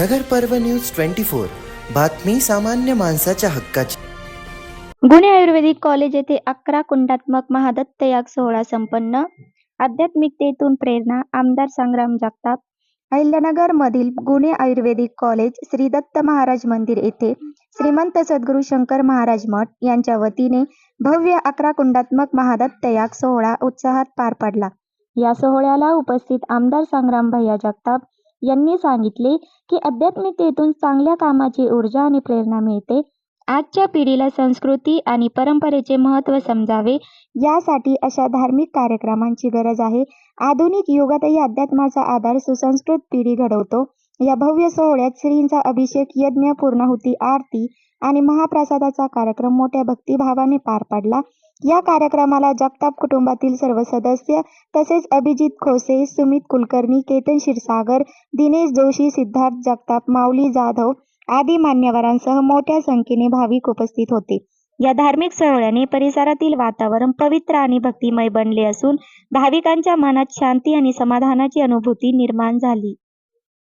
नगर पर्व news twenty four. बातमी सामान्य माणसाच्या हक्काची. गुणे आयुर्वेदिक कॉलेज येथे अकरा कुंडात्मक महादत्त याग सोहळा संपन्न. आध्यात्मिकतेतून प्रेरणा आमदार संग्राम जगताप. अहिल्यानगर मधील गुणे आयुर्वेदिक कॉलेज श्री दत्त महाराज मंदिर येथे श्रीमंत सद्गुरू शंकर महाराज मठ यांच्या वतीने भव्य अकरा कुंडात्मक महादत्त याग सोहळा उत्साहात पार पडला. या सोहळ्याला उपस्थित आमदार संग्राम भैया जगताप यांनी सांगितले की आध्यात्मिकतेतून चांगल्या कामाची ऊर्जा आणि प्रेरणा मिळते. आजच्या पिढीला संस्कृती आणि परंपरेचे महत्त्व समजावे यासाठी अशा धार्मिक कार्यक्रमांची गरज आहे. आधुनिक युगातही अध्यात्माचा आधार सुसंस्कृत पिढी घडवतो. या भव्य सोहळ्यात श्रींचा अभिषेक यज्ञ पूर्णाहुती आरती आणि महाप्रसादाचा कार्यक्रम मोठ्या भक्तिभावाने पार पडला. या कार्यक्रमाला जगताप कुटुंबातील सर्व सदस्य तसेच अभिजित खोसे सुमित कुलकर्णी केतन क्षीरसागर दिनेश जोशी सिद्धार्थ जगताप माऊली जाधव आदी मान्यवरांसह मोठ्या संख्येने भाविक उपस्थित होते. या धार्मिक सोहळ्याने परिसरातील वातावरण पवित्र आणि भक्तिमय बनले असून भाविकांच्या मनात शांती आणि समाधानाची अनुभूती निर्माण झाली.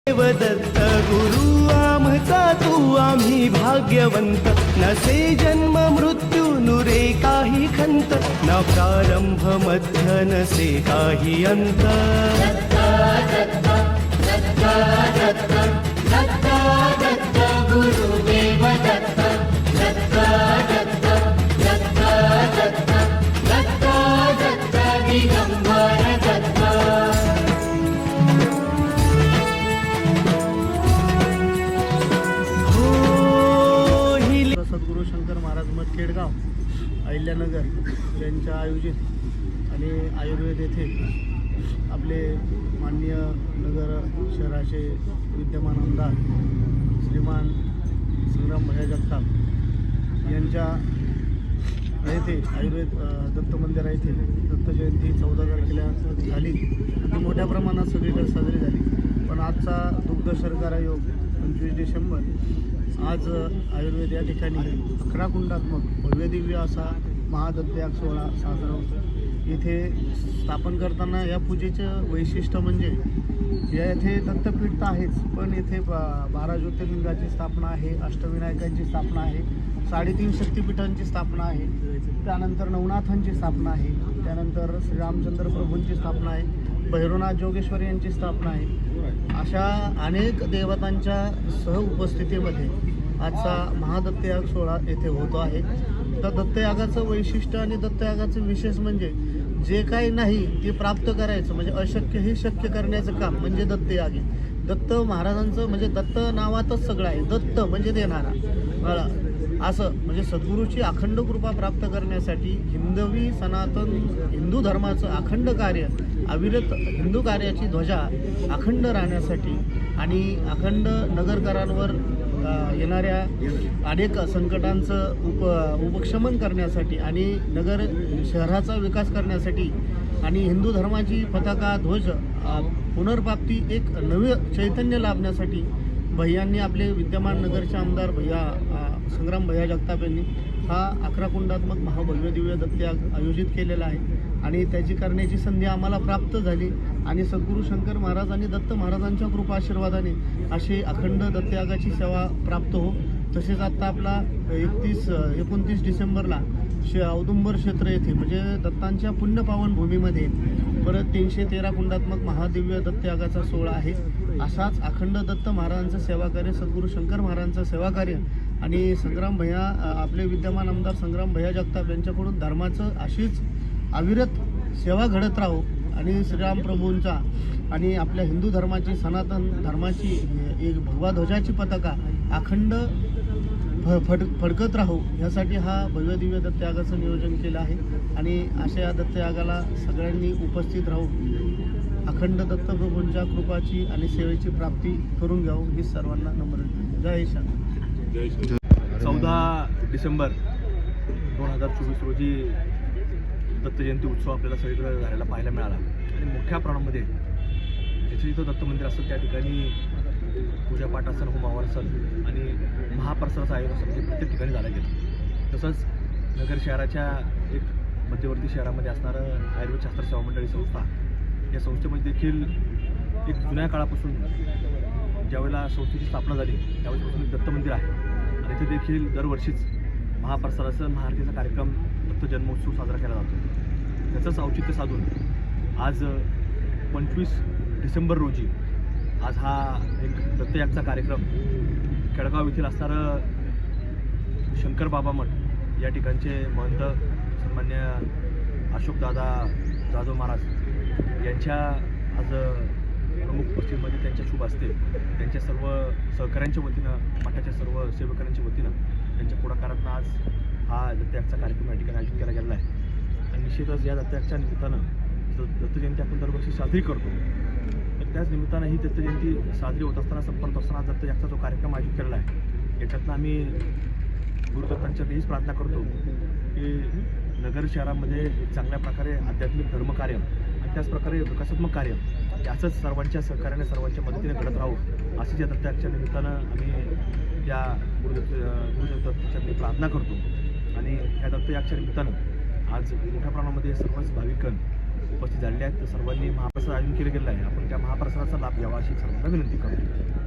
देवदत्त गुरु आमचा तू आम्ही भाग्यवंत. नसे जन्म मृत्यू पुरे काही खंत न प्रारंभ मध्य नसे काही अंत अहिल्यानगर यांच्या आयोजित आणि आयुर्वेद येथे आपले माननीय नगर शहराचे विद्यमान आमदार श्रीमान संग्राम भया जगताप यांच्या येथे आयुर्वेद दत्त मंदिरा येथे दत्त जयंती चौदा तारखेला झाली. ती मोठ्या प्रमाणात सगळीकडे साजरी झाली. पण आजचा दुग्ध शर्करा योग पंचवीस डिसेंबर आज आयुर्वेद या ठिकाणी अकरा कुंडात्मक भव्यदिव्य असा महादत्तयाग सोहळा साजरा होतो. इथे स्थापन करताना या पूजेचं वैशिष्ट्य म्हणजे या येथे दत्तपीठ तर आहेच पण येथे बा- बारा ज्योतिर्लिंगाची स्थापना आहे अष्टविनायकांची स्थापना आहे साडेतीन शक्तिपीठांची स्थापना आहे त्यानंतर नवनाथांची स्थापना आहे त्यानंतर श्रीरामचंद्र प्रभूंची स्थापना आहे भैरवनाथ जोगेश्वर यांची स्थापना आहे. अशा अनेक देवतांच्या सह उपस्थितीमध्ये आजचा महादत्तयाग सोहळा येथे होतो आहे. तर दत्तयागाचं वैशिष्ट्य आणि दत्तयागाचं विशेष म्हणजे जे काही नाही ते प्राप्त करायचं म्हणजे अशक्य हे शक्य करण्याचं काम म्हणजे दत्तयाग. आहे दत्त महाराजांचं म्हणजे दत्त नावातच सगळं आहे. दत्त म्हणजे देणारा. असं म्हणजे सद्गुरूची अखंड कृपा प्राप्त करण्यासाठी हिंदवी सनातन हिंदू धर्माचं अखंड कार्य अविरत हिंदू कार्याची ध्वजा अखंड राहण्यासाठी आणि अखंड नगरकरांवर येणाऱ्या अनेक संकटांचं उप उपशमन करण्यासाठी आणि नगर शहराचा विकास करण्यासाठी आणि हिंदू धर्माची पताका ध्वज पुनर्प्राप्ती एक नवे चैतन्य लाभण्यासाठी भैयांनी आपले विद्यमान नगरचे आमदार भैया संग्राम भैया जगताप यांनी हा अकरा कुंडात्मक महाभव्य दिव्य दत्तयाग आयोजित केलेला आहे. आणि त्याची करण्याची संधी आम्हाला प्राप्त झाली. आणि सद्गुरू शंकर महाराज आणि दत्त महाराजांच्या कृपा आशीर्वादाने अशी अखंड दत्तयागाची सेवा प्राप्त हो तसेच आत्ता आपला एकतीस एकोणतीस डिसेंबरला शे औदुंबर क्षेत्र येथे म्हणजे दत्तांच्या पुण्यपावन भूमीमध्ये परत तीनशे तेरा कुंडात्मक महादिव्य दत्तयागाचा सोहळा आहे. असाच अखंड दत्त महाराजांचं सेवाकार्य सद्गुरू शंकर महाराजांचं सेवाकार्य आणि संग्राम भैया आपले विद्यमान आमदार संग्राम भैया जगताप यांच्याकडून धर्माचं अशीच अविरत सेवा घडत राहो आणि श्रीराम प्रभूंचा आणि आपल्या हिंदू धर्माची सनातन धर्माची एक भगवा ध्वजाची पताका अखंड फ फड फडकत राहू. यासाठी हा भव्य दिव्य दत्तयागाचं नियोजन केलं आहे. आणि अशा या दत्तयागाला सगळ्यांनी उपस्थित राहू अखंड दत्तप्रभूंच्या कृपाची आणि सेवेची प्राप्ती करून घ्यावं ही सर्वांना नम्र जय शांत चौदा डिसेंबर दोन हजार चोवीस रोजी दत्तजयंती उत्सव आपल्याला सगळीकडे झालेला पाहायला मिळाला. आणि मोठ्या प्रमाणामध्ये जिथे जिथं दत्त मंदिर असतं त्या ठिकाणी पूजापाठ असेल होमावर असेल आणि महाप्रसादाचं आयोजन असेल हे प्रत्येक ठिकाणी झालं गेलं. तसंच नगर शहराच्या एक मध्यवर्ती शहरामध्ये असणारं आयुर्वेद शास्त्र सेवा मंडळी संस्था या संस्थेमध्ये देखील एक जुन्या काळापासून ज्यावेळेला संस्थेची स्थापना झाली त्यावेळेसपासून एक दत्त मंदिर आहे. आणि इथे देखील दरवर्षीच महाप्रसादाचा महाआरतीचा कार्यक्रम दत्त जन्मोत्सव साजरा केला जातो. त्याचंच औचित्य साधून आज पंचवीस डिसेंबर रोजी आज हा एक दत्तयागचा कार्यक्रम केळगाव येथील असणारं शंकर बाबा मठ या ठिकाणचे महंत सन्मान्य अशोकदादा जाधव महाराज यांच्या आज प्रमुख उपस्थितीमध्ये त्यांच्या शुभ असते. त्यांच्या सर्व सहकाऱ्यांच्या वतीनं मठाच्या सर्व सेवकांच्या वतीनं त्यांच्या पुढाकारातनं आज हा दत्तयागचा कार्यक्रम या ठिकाणी आयोजित केला गेलेला आहे. आणि निश्चितच या दत्तयागच्या निमित्तानं दत्तजयंती आपण दरवर्षी साजरी करतो तर त्याच निमित्तानं ही दत्तजयंती साजरी होत असताना संपन्न असताना आज दत्तयागचा जो कार्यक्रम आयोजित केलेला आहे याच्यातनं आम्ही गुरुदत्तांच्या हीच प्रार्थना करतो की नगर शहरामध्ये चांगल्या प्रकारे आध्यात्मिक धर्मकार्य त्याचप्रकारे विकासात्मक कार्य याचंच सर्वांच्या सहकार्याने सर्वांच्या मदतीने घडत राहू अशी या दत्ताच्या निमित्तानं आम्ही या गुरु गुरुदत्ताच्या मी प्रार्थना करतो. आणि या दत्तयागच्या निमित्तानं आज मोठ्या प्रमाणामध्ये सर्वच भाविकन उपस्थित झालेले आहेत. तर सर्वांनी महाप्रसाद आयोजन केलं गेलं आहे. आपण त्या महाप्रसादाचा लाभ घ्यावा अशी सर्वांना विनंती करतो.